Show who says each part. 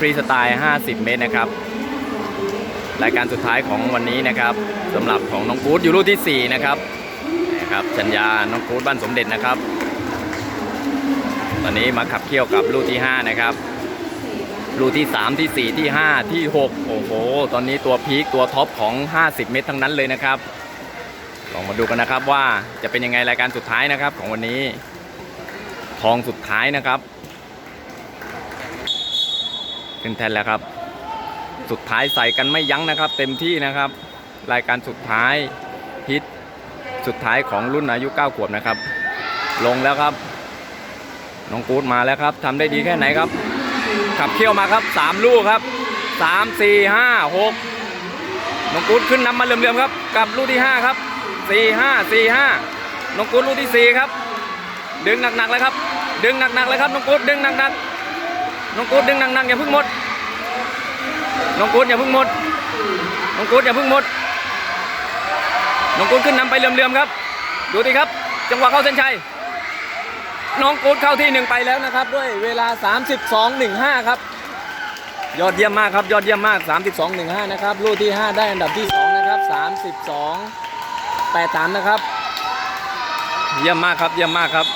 Speaker 1: ฟรีสไตล์ 50 เมตรนะครับ รายการสุดท้ายของวันนี้นะครับสำหรับของน้องกู๊ดอยู่ลูกที่ 4 นะครับนะครับชัญญาน้องกู๊ดบ้านสมเด็จนะครับ ตอนนี้มาขับเคี่ยวกับลูกที่ 5 นะครับลูที่ 3 ที่ 4 ที่ 5 ที่ 6 โอ้โห ตอนนี้ตัวพีคตัวท็อปของ 50 เมตรทั้งนั้นเลยนะครับ ลองมาดูกันนะครับว่าจะเป็นยังไงรายการสุดท้ายนะครับของวันนี้ ทองสุดท้ายนะครับ ขึ้นแทนแล้วครับ สุดท้ายใส่กันไม่ยั้งนะครับ เต็มที่นะครับ รายการสุดท้ายฮิตสุดท้ายของรุ่นอายุ 9 ขวบนะครับ ลงแล้วครับ น้องกูดมาแล้วครับทำได้ดีแค่ไหนครับ ขับเคี่ยวมาครับ 3 ลูกครับ 3 4 5 6 น้องกูดขึ้นนำมาเรื่อมๆครับ กับลูกที่ 5 ครับ 4 5 4 5 น้องกูดลูกที่ 4 ครับ ดึงหนักๆเลยครับ ดึงหนักๆเลยครับ น้องกูดดึงหนักๆ น้องกูดดึงนักๆอย่าเพิ่งหมด น้องกูดอย่าเพิ่งหมด น้องกูดอย่าเพิ่งหมด น้องกูดขึ้นนำไปเรื่อมๆครับ ดูดิครับ จังหวะเข้าเส้นชัย น้องกูดเข้าที่หนึ่งไปแล้วนะครับ ด้วยเวลา 32.15 ครับ ยอดเยี่ยมมากครับ ยอดเยี่ยมมาก 32.15 นะครับ ลูกที่ 5 ได้อันดับที่ 2 นะครับ 32 83 นะครับ เยี่ยมมากครับ เยี่ยมมากครับ